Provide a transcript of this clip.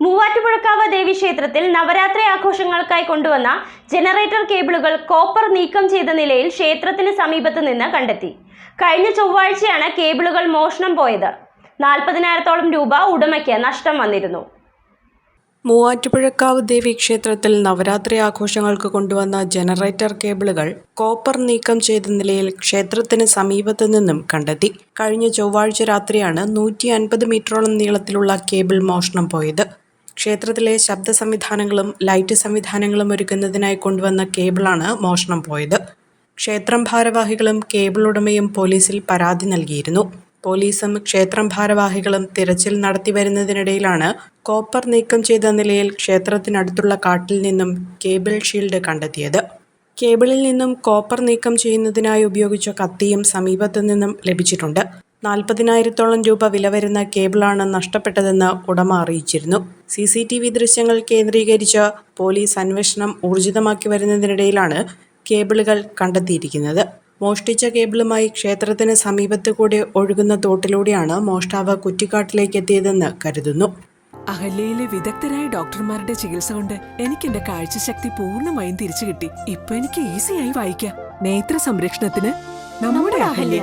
മൂവാറ്റുപുഴക്കാവ് ദേവി ക്ഷേത്രത്തിൽ നവരാത്രി ആഘോഷങ്ങൾക്കായി കൊണ്ടുവന്ന generator കേബിളുകൾ copper നീക്കം ചെയ്ത നിലയിൽ ക്ഷേത്രത്തിന് സമീപത്ത് നിന്ന് കണ്ടെത്തി. കഴിഞ്ഞ ചൊവ്വാഴ്ചയാണ് കേബിളുകൾ മോഷണം പോയത്. നാൽപ്പതിനായിരത്തോളം രൂപ ഉടമയ്ക്ക് നഷ്ടം വന്നിരുന്നു. മൂവാറ്റുപുഴക്കാവ് ദേവി ക്ഷേത്രത്തിൽ നവരാത്രി ആഘോഷങ്ങൾക്ക് കൊണ്ടുവന്ന ജനറേറ്റർ കേബിളുകൾ കോപ്പർ നീക്കം ചെയ്ത നിലയിൽ ക്ഷേത്രത്തിന് സമീപത്ത് നിന്നും കണ്ടെത്തി. കഴിഞ്ഞ ചൊവ്വാഴ്ച രാത്രിയാണ് നൂറ്റി അൻപത് മീറ്ററോളം നീളത്തിലുള്ള കേബിൾ മോഷണം പോയത്. ക്ഷേത്രത്തിലെ ശബ്ദ സംവിധാനങ്ങളും ലൈറ്റ് സംവിധാനങ്ങളും ഒരുക്കുന്നതിനായി കൊണ്ടുവന്ന കേബിളാണ് മോഷണം പോയത്. ക്ഷേത്രം ഭാരവാഹികളും കേബിൾ ഉടമയും പോലീസിൽ പരാതി നൽകിയിരുന്നു. പോലീസും ക്ഷേത്രം ഭാരവാഹികളും തിരച്ചിൽ നടത്തിവരുന്നതിനിടയിലാണ് കോപ്പർ നീക്കം ചെയ്ത നിലയിൽ ക്ഷേത്രത്തിനടുത്തുള്ള കാട്ടിൽ നിന്നും കേബിൾ ഷീൽഡ് കണ്ടെത്തിയത്. കേബിളിൽ നിന്നും കോപ്പർ നീക്കം ചെയ്യുന്നതിനായി ഉപയോഗിച്ച കത്തിയും സമീപത്തു നിന്നും ലഭിച്ചിട്ടുണ്ട്. നാൽപ്പതിനായിരത്തോളം രൂപ വില വരുന്ന കേബിളാണ് നഷ്ടപ്പെട്ടതെന്ന് ഉടമ അറിയിച്ചിരുന്നു. സി സി ടി വി ദൃശ്യങ്ങൾ കേന്ദ്രീകരിച്ച് പോലീസ് അന്വേഷണം ഊർജിതമാക്കി വരുന്നതിനിടയിലാണ് കേബിളുകൾ കണ്ടെത്തിയിരിക്കുന്നത്. മോഷ്ടിച്ച കേബിളുമായി ക്ഷേത്രത്തിന് സമീപത്ത് കൂടി ഒഴുകുന്ന തോട്ടിലൂടെയാണ് മോഷ്ടാവ് കുറ്റിക്കാട്ടിലേക്ക് എത്തിയതെന്ന് കരുതുന്നു. അഹല്യയിലെ വിദഗ്ധരായ ഡോക്ടർമാരുടെ ചികിത്സ കൊണ്ട് എനിക്ക് എന്റെ കാഴ്ചശക്തി പൂർണമായും തിരിച്ചു കിട്ടി ഇപ്പൊ എനിക്ക് ഈസിയായി വായിക്കാം. നേത്ര സംരക്ഷണത്തിന് നമ്മുടെ Ahalya.